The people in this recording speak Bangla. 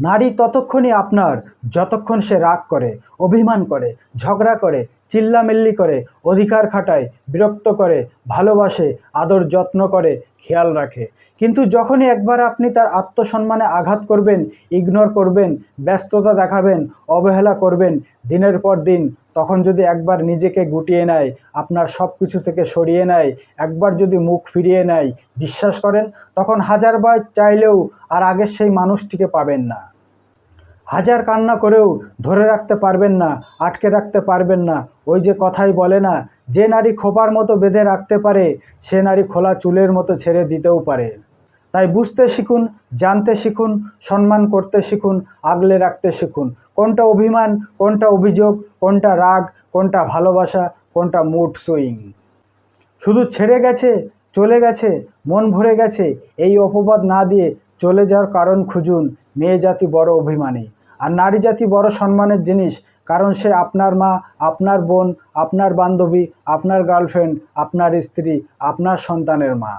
নারী ততক্ষণই আপনার যতক্ষণ সে রাগ করে, অভিমান করে, ঝগড়া করে, চিল্লামিল্লি করে, অধিকার খাটায়, বিরক্ত করে, ভালোবাসে, আদর যত্ন করে, খেয়াল রাখে। কিন্তু যখনই একবার আপনি তার আত্মসম্মানে আঘাত করবেন ইগনোর করবেন, ব্যস্ততা দেখাবেন, অবহেলা করবেন, দিনের পর দিন, তখন যদি একবার নিজেকে গুটিয়ে নেয়, আপনার সব কিছু থেকে সরিয়ে নেয়, একবার যদি মুখ ফিরিয়ে নেয়, বিশ্বাস করেন, তখন হাজার হাজারবার চাইলেও আর আগের সেই মানুষটিকে পাবেন না। হাজার কান্না করেও ধরে রাখতে পারবেন না, আটকে রাখতে পারবেন না। ওই যে কথাই বলে না, যে নারী খোপার মতো বেঁধে রাখতে পারে, সে নারী খোলা চুলের মতো ছেড়ে দিতেও পারে। তাই বুঝতে শিখুন, জানতে শিখুন, সম্মান করতে শিখুন, আগলে রাখতে শিখুন। কোনটা অভিমান, কোনটা অভিযোগ, কোনটা রাগ, কোনটা ভালোবাসা, কোনটা মুড সুইং। শুধু ছেড়ে গেছে, চলে গেছে, মন ভরে গেছে, এই অপবাদ না দিয়ে চলে যাওয়ার কারণ খুঁজুন, মেয়ে জাতি বড় অভিমানী। আর নারী জাতি বড় সম্মানের জিনিস, কারণ সে আপনার মা, আপনার বোন, আপনার বান্ধবী, আপনার গার্লফ্রেন্ড, আপনার স্ত্রী, আপনার সন্তানের মা।